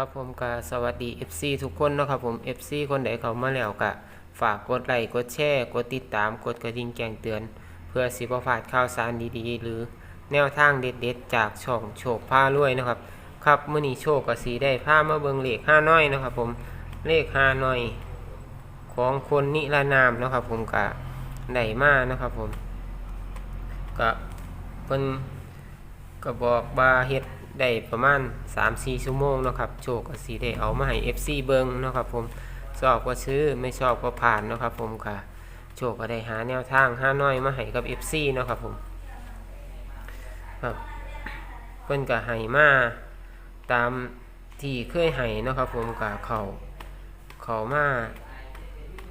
ครับผมก็สวัสดี FC ทุกคนเนาะครับผม FC คนใดเขามาแล้วก็ฝากกดไลค์กดแชร์กดติดตามกดกระดิ่งแจ้งเตือน เพื่อสิบ่พลาดข่าวสารดีๆ หรือแนวทางเด็ดๆ จากช่องโชคพารวยนะครับครับมื้อนี้โชคก็สีได้พามาเบิงเลข5น้อยนะครับผมเลข5น้อยของคนนิรนามนะครับผมก็ได้มานะครับผมก็เพิ่นก็บอกว่าเฮ็ด ได้ประมาณ 3-4 ชั่วโมงเนาะครับโชคก็สิได้เอามาให้ FC เบิงเนาะครับผมชอบก็ซื้อไม่ชอบก็ผ่านเนาะครับผมค่ะโชคก็ได้หาแนวทางห้าน้อยมาให้กับ FC เนาะครับผมครับเพิ่นก็ให้มาตามที่เคยให้เนาะครับผมก็เขาเขามา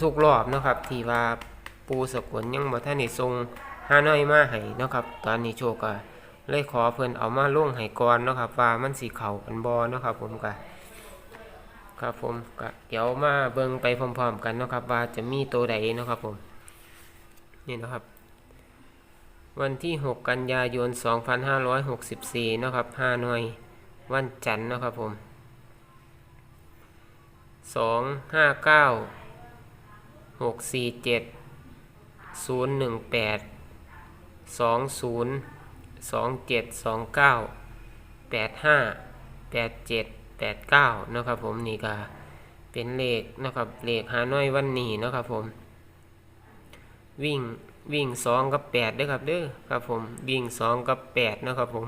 ทุกรอบเนาะครับ ที่ว่าปูสกุลยังบ่ทันได้ส่งห้าน้อยมาให้เนาะครับ ตอนนี้โชคก็ เลยขอเพิ่นเอามาลงให้ก่อนเนาะครับว่ามันสิเข้ากันบ่เนาะครับผมก็ครับผมก็เดี๋ยวมาเบิ่งไปพร้อมๆกันเนาะครับว่าจะมีตัวใดเนาะครับผมนี่นะครับ วันที่ 6 กันยายน 2564นาะครับ5หน่วยวันจันทร์เนาะครับผม 259 647 018 20 สองเจ็ดสองเก้าแปดห้าแปดเจ็ดแปดเก้านะครับผมนี่ก็เป็นเลขนะครับเลขหาน้อยวันนี้นะครับผม วิ่งวิ่งสองกับแปดด้อครับเด้อครับผมวิ่งสองกับแปดนะครับผม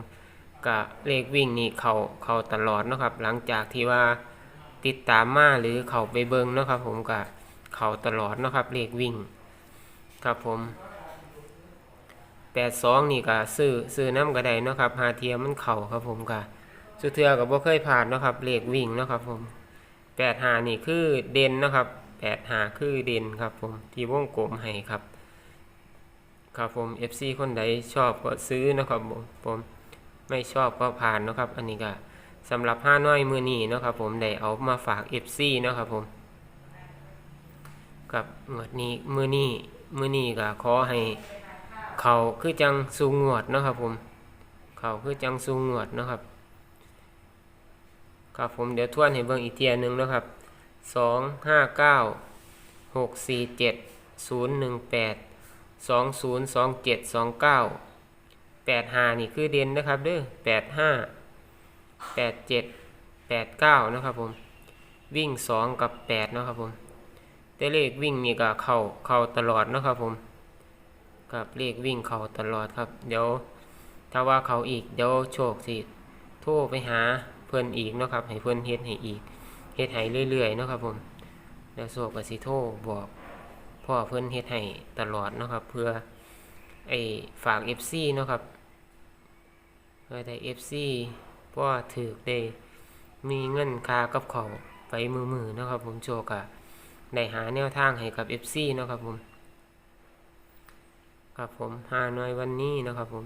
กับเลขวิ่งนี่เขาเขาตลอดนะครับ หลังจากที่ว่าติดตามมาหรือเขาไปเบิงนะครับผมกับเขาตลอดนะครับเลขวิ่ง ครับผม แปดสองนี่ก็ซื้อซื้อน้ำกระไดเนาะครับหาเทียมมันเข่าครับผมก็สุดเทือกับบ่เคยผ่านเนาะครับเลขวิ่งเนาะครับผมแปดหานี่คือเด่นนะครับแปดหาคือเด่นครับผมที่วงกลมให้ครับ ครับผม FC คนใดชอบก็ซื้อนะครับผมไม่ชอบก็ผ่านนะครับ อันนี้ก็สำหรับห้าน้อยมือนี้นะครับผมได้เอามาฝาก FC นะครับผมกับงวดนี้มือนี้มือนี้ก็ขอให้ เขาคือจังสูงงวดนะครับผม เขาคือจังสูงงวดนะครับ ครับผมเดี๋ยวทวนให้เบิ่งอีกเทียหนึ่งเนาะครับสองห้าเก้าหกสี่เจ็ดศูนย์หนึ่งแปดสองศูนย์สองเจ็ดสองเก้าแปดห้านี่คือเด่นนะครับเด้อแปดห้าแปดเจ็ดแปดเก้านะครับผม วิ่งสองกับแปดนะครับผมแต่เลขวิ่งนี่ก็เข้าเข้าตลอดนะครับผม กับเลขวิ่งเขาตลอดครับ เดี๋ยวถ้าว่าเขาอีกเดี๋ยวโชคสิโทรไปหาเพื่อนอีกเนาะครับให้เพื่อนเฮ็ดให้อีกเฮ็ดให้เรื่อยๆเนาะครับผมเดี๋ยวโชคก็สิโทรบอกพ่อเพื่อนเฮ็ดให้ตลอดเนาะครับ เพื่อไอ้ฝาก FC เนาะครับเพื่อได้ FC เพราะว่าถือได้มีเงินคากับเขาไปมือๆเนาะครับผมโชคก็ได้หาแนวทางให้กับ FC เนาะครับผม ครับผมหาหน่วยวันนี้นะครับผม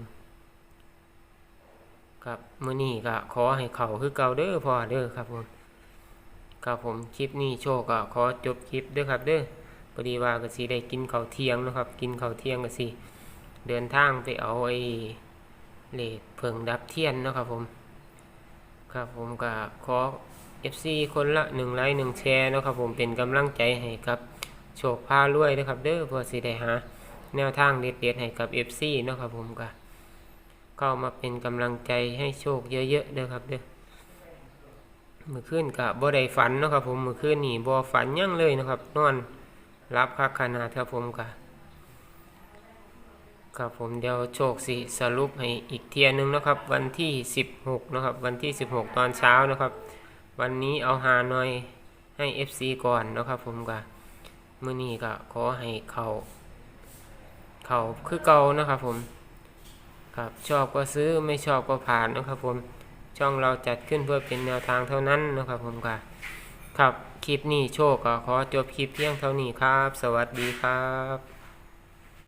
ครับมื้อนี้ก็ขอให้เขาคือเก่าเด้อพอเด้อครับผม ครับผมคลิปนี้โชคก็ขอจบคลิปเด้อครับเด้อพอดีว่าก็สิได้กินข้าวเที่ยงนะครับ กินข้าวเที่ยงก็สิเดินทางไปเอาไอ้เลขเพิงดับเทียนนะครับผม ครับผมก็ขอ FC คนละหนึ่งไลค์หนึ่งแชร์นะครับผมเป็นกำลังใจให้ครับโชคพารวยนะครับเด้อเพื่อสิได้หา แนวทางเด็ดๆให้กับ FC เนาะครับผมก็เข้ามาเป็นกำลังใจให้โชคเยอะๆเด้อครับเด้อมือขึ้นกับบ่ได้ฝันเนาะครับผมมือขึ้นนี่บ่ฝันยั่งเลยนะครับ นอนรับคักขนาดครับผมก็ครับผมเดี๋ยวโชคสิสรุปให้อีกเทียนึงนะครับ วันที่ 16นะครับวันที่ 16 ตอนเช้านะครับ วันนี้เอาหาหน่อยให้ FC ก่อนนะครับผมก็มือนี้ก็ขอให้เขา เขาคือเก่านะครับผมครับชอบก็ซื้อไม่ชอบก็ผ่านนะครับผมช่องเราจัดขึ้นเพื่อเป็นแนวทางเท่านั้นนะครับผมค่ะ ครับคลิปนี้โชคก็ขอจบคลิปเพียงเท่านี้ครับ สวัสดีครับ